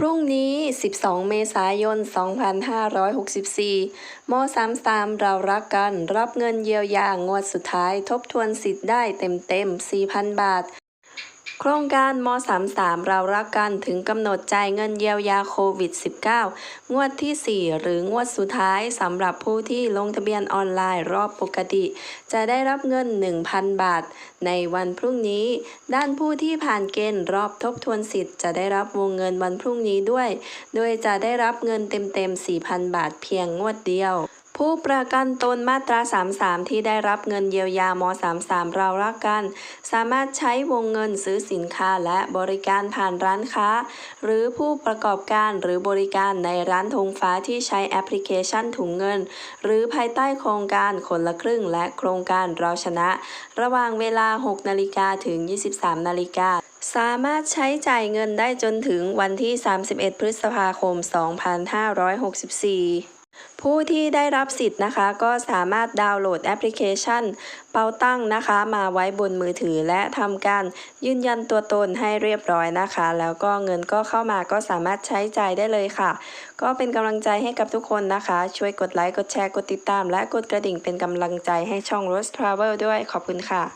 พรุ่งนี้ 12 เมษายน 2564ม33 เรารักกัน รับเงินเยียวยางวดสุดท้าย ทบทวนสิทธิ์ได้เต็มๆ 4,000 บาท โครงการม 33 เรารักกันถึงกำหนดจ่ายเงินเยียวยาโควิด -19 งวดที่ 4 หรืองวดสุดท้ายสำหรับผู้ที่ลงทะเบียนออนไลน์รอบปกติ จะได้รับเงิน 1,000 บาท ในวันพรุ่งนี้ ด้านผู้ที่ผ่านเกณฑ์รอบทบทวนสิทธิ์จะได้รับวงเงินวันพรุ่งนี้ด้วย โดยจะได้รับเงินเต็มๆ 4,000 บาทเพียงงวดเดียว ผู้ประกันตนมาตรา 33 ที่ได้รับเงินเยียวยาม33 เรารักกัน สามารถใช้วงเงินซื้อสินค้าและบริการผ่านร้านค้า หรือผู้ประกอบการหรือบริการในร้านธงฟ้าที่ใช้แอปพลิเคชันถุงเงิน หรือภายใต้โครงการคนละครึ่งและโครงการเราชนะ ระหว่างเวลา 6 นาฬิกาถึง 23 นาฬิกาสามารถใช้จ่ายเงินได้จนถึงวันที่ 31 พฤษภาคม 2564 ผู้ที่ได้รับสิทธิ์นะคะ ก็สามารถดาวน์โหลดแอปพลิเคชัน เปาตั้งนะคะ มาไว้บนมือถือและทำการยืนยันตัวตนให้เรียบร้อยนะคะ แล้วก็เงินก็เข้ามาก็สามารถใช้จ่ายได้เลยค่ะ ก็เป็นกำลังใจให้กับทุกคนนะคะ ช่วยกดไลค์ กดแชร์ กดติดตาม และกดกระดิ่งเป็นกำลังใจให้ช่อง Rose Travel ด้วยขอบคุณค่ะ